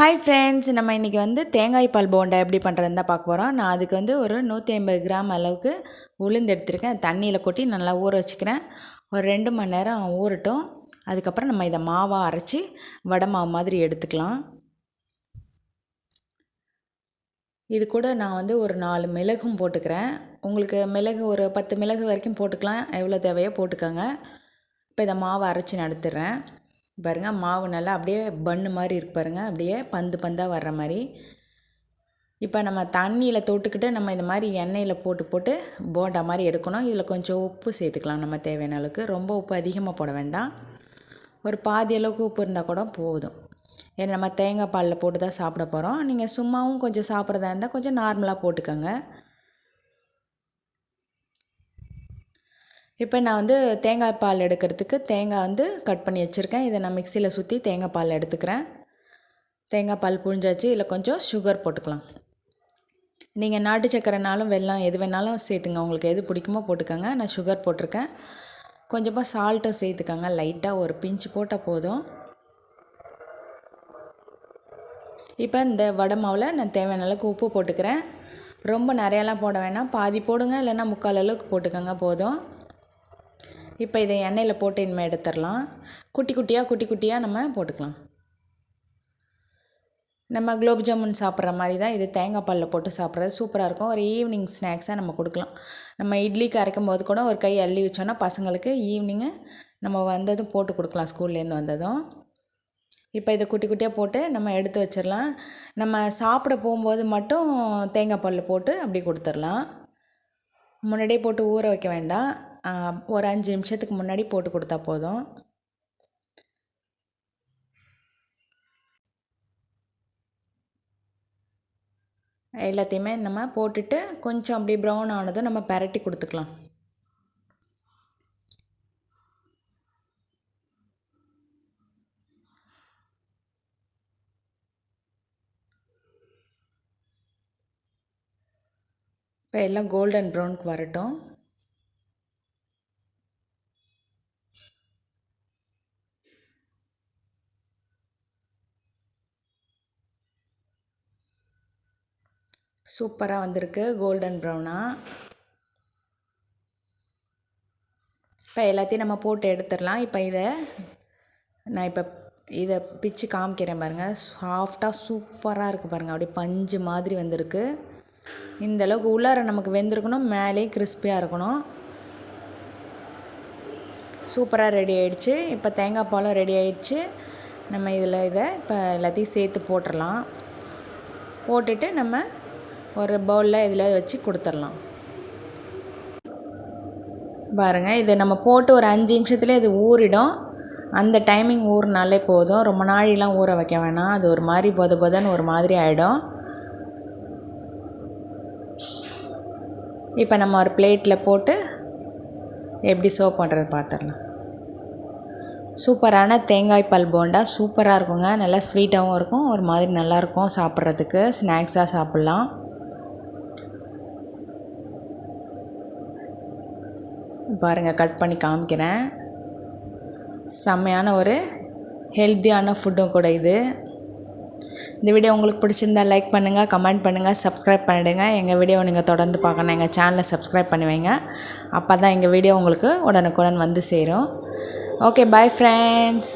Hi friends நம்ம இன்றைக்கி வந்து தேங்காய் பால் போண்டா எப்படி பண்ணுறதுன்னு தான் பார்க்க போகிறோம் நான் அதுக்கு வந்து ஒரு நூற்றி ஐம்பது கிராம் அளவுக்கு உளுந்து எடுத்திருக்கேன். தண்ணியில் கொட்டி நல்லா ஊற வச்சுக்கிறேன். ஒரு ரெண்டு மணி நேரம் ஊறட்டும். அதுக்கப்புறம் நம்ம இதை மாவாக அரைச்சி வடை மாவு மாதிரி எடுத்துக்கலாம். இது கூட நான் வந்து ஒரு நாலு மிளகும் போட்டுக்கிறேன். உங்களுக்கு மிளகு ஒரு பத்து மிளகு வரைக்கும் போட்டுக்கலாம். எவ்வளோ தேவையோ போட்டுக்கோங்க. இப்போ இதை மாவை அரைச்சி நடத்துடுறேன் பாருங்கள் மாவு நல்லா அப்படியே பன்னு மாதிரி இருக்கு பாருங்கள் அப்படியே பந்து பந்தாக வர்ற மாதிரி. இப்போ நம்ம தண்ணியில் தொட்டுக்கிட்டு நம்ம இந்த மாதிரி எண்ணெயில் போட்டு போட்டு போண்டா மாதிரி எடுக்கணும். இதில் கொஞ்சம் உப்பு சேர்த்துக்கலாம் நம்ம தேவையான அளவுக்கு. ரொம்ப உப்பு அதிகமாக போட வேண்டாம். ஒரு பாதி அளவுக்கு உப்பு இருந்தால் கூட போதும். ஏன்னா நம்ம தேங்காய் பாலில் போட்டு தான் சாப்பிட போகிறோம் நீங்கள் சும்மாவும் கொஞ்சம் சாப்பிட்றதா இருந்தால் கொஞ்சம் நார்மலாக போட்டுக்கோங்க. இப்போ நான் வந்து தேங்காய் பால் எடுக்கிறதுக்கு தேங்காய் வந்து கட் பண்ணி வச்சுருக்கேன். இதை நான் மிக்சியில் சுற்றி தேங்காய் பால் எடுத்துக்கிறேன். தேங்காய் பால் புழிஞ்சாச்சு. இதில் கொஞ்சம் சுகர் போட்டுக்கலாம். நீங்கள் நாட்டு சக்கரைனாலும் வெல்லம் எது வேணாலும் சேர்த்துங்க. உங்களுக்கு எது பிடிக்குமோ போட்டுக்கோங்க. நான் சுகர் போட்டிருக்கேன். கொஞ்சமாக சால்ட்டும் சேர்த்துக்கோங்க. லைட்டாக ஒரு பிஞ்சு போட்டால் போதும். இப்போ இந்த வடை மாவில் நான் தேவையான அளவுக்கு உப்பு போட்டுக்கிறேன். ரொம்ப நிறையாலாம் போட வேணாம். பாதி போடுங்க. இல்லைன்னா முக்கால் அளவுக்கு போட்டுக்கோங்க. போதும். இப்போ இதை எண்ணெயில் போட்டு இனிமேல் எடுத்துடலாம். குட்டி குட்டியாக குட்டி குட்டியாக நம்ம போட்டுக்கலாம். நம்ம குலோப் ஜாமுன் சாப்பிட்ற மாதிரி தான் இது தேங்காய் பாலில் போட்டு சாப்பிட்றது. சூப்பராக இருக்கும். ஒரு ஈவினிங் ஸ்நாக்ஸாக நம்ம கொடுக்கலாம். நம்ம இட்லிக்கு அரைக்கும் போது கூட ஒரு கை அள்ளி வச்சோன்னா பசங்களுக்கு ஈவினிங்கு நம்ம வந்ததும் போட்டு கொடுக்கலாம் ஸ்கூல்லேருந்து வந்ததும். இப்போ இதை குட்டி குட்டியாக போட்டு நம்ம எடுத்து வச்சிடலாம். நம்ம சாப்பிட போகும்போது மட்டும் தேங்காய் பாலில் போட்டு அப்படி கொடுத்துடலாம். முன்னாடியே போட்டு ஊற வைக்க வேண்டாம். ஒரு அஞ்சு நிமிஷத்துக்கு முன்னாடி போட்டு கொடுத்தா போதும். எல்லாத்தையுமே நம்ம போட்டுட்டு கொஞ்சம் அப்படி ப்ரௌன் ஆனதும் நம்ம பரட்டி கொடுத்துக்கலாம். இப்போ எல்லாம் கோல்டன் ப்ரௌனுக்கு வரட்டும். சூப்பராக வந்திருக்கு. கோல்டன் ப்ரௌனாக இப்போ எல்லாத்தையும் நம்ம போட்டு எடுத்துடலாம். இப்போ இதை நான் இப்போ இதை பிச்சு காமிக்கிறேன் பாருங்கள் சாஃப்டாக சூப்பராக இருக்குது பாருங்கள் அப்படியே பஞ்சு மாதிரி வந்திருக்கு. இந்த அளவுக்கு உள்ளார நமக்கு வெந்திருக்கணும். மேலேயும் கிறிஸ்பியாக இருக்கணும். சூப்பராக ரெடி ஆகிடுச்சு இப்போ தேங்காய் பாலும் ரெடி ஆகிடுச்சு நம்ம இதில் இதை இப்போ எல்லாத்தையும் சேர்த்து போட்டுடலாம். போட்டுட்டு நம்ம ஒரு பவுலில் இதில் வச்சு கொடுத்துர்லாம் பாருங்கள் இதை நம்ம போட்டு ஒரு அஞ்சு நிமிஷத்துல இது ஊறிடும். அந்த டைமிங் ஊறினாலே போதும். ரொம்ப நாழிலாம் ஊற வைக்க வேணாம். அது ஒரு மாதிரி பொத பொதன்னு ஒரு மாதிரி ஆகிடும் இப்போ நம்ம ஒரு பிளேட்டில் போட்டு எப்படி சர்வ் பண்ணுறது பார்த்துடலாம் சூப்பரான தேங்காய் பால் போண்டா சூப்பராக இருக்குங்க. நல்லா ஸ்வீட்டாகவும் இருக்கும். ஒரு மாதிரி நல்லாயிருக்கும் சாப்பிட்றதுக்கு. ஸ்நாக்ஸாக சாப்பிட்லாம். பாருங்கள் கட் பண்ணி காமிக்கிறேன். செம்மையான ஒரு ஹெல்த்தியான ஃபுட்டும் கூட இது. இந்த வீடியோ உங்களுக்கு பிடிச்சிருந்தா லைக் பண்ணுங்கள் கமெண்ட் பண்ணுங்கள் சப்ஸ்கிரைப் பண்ணிவிடுங்க எங்கள் வீடியோ நீங்கள் தொடர்ந்து பார்க்கணும் எங்கள் சேனலை சப்ஸ்கிரைப் பண்ணி வைங்க. அப்போ தான் எங்கள் வீடியோ உங்களுக்கு உடனுக்குடன் வந்து சேரும். Okay bye friends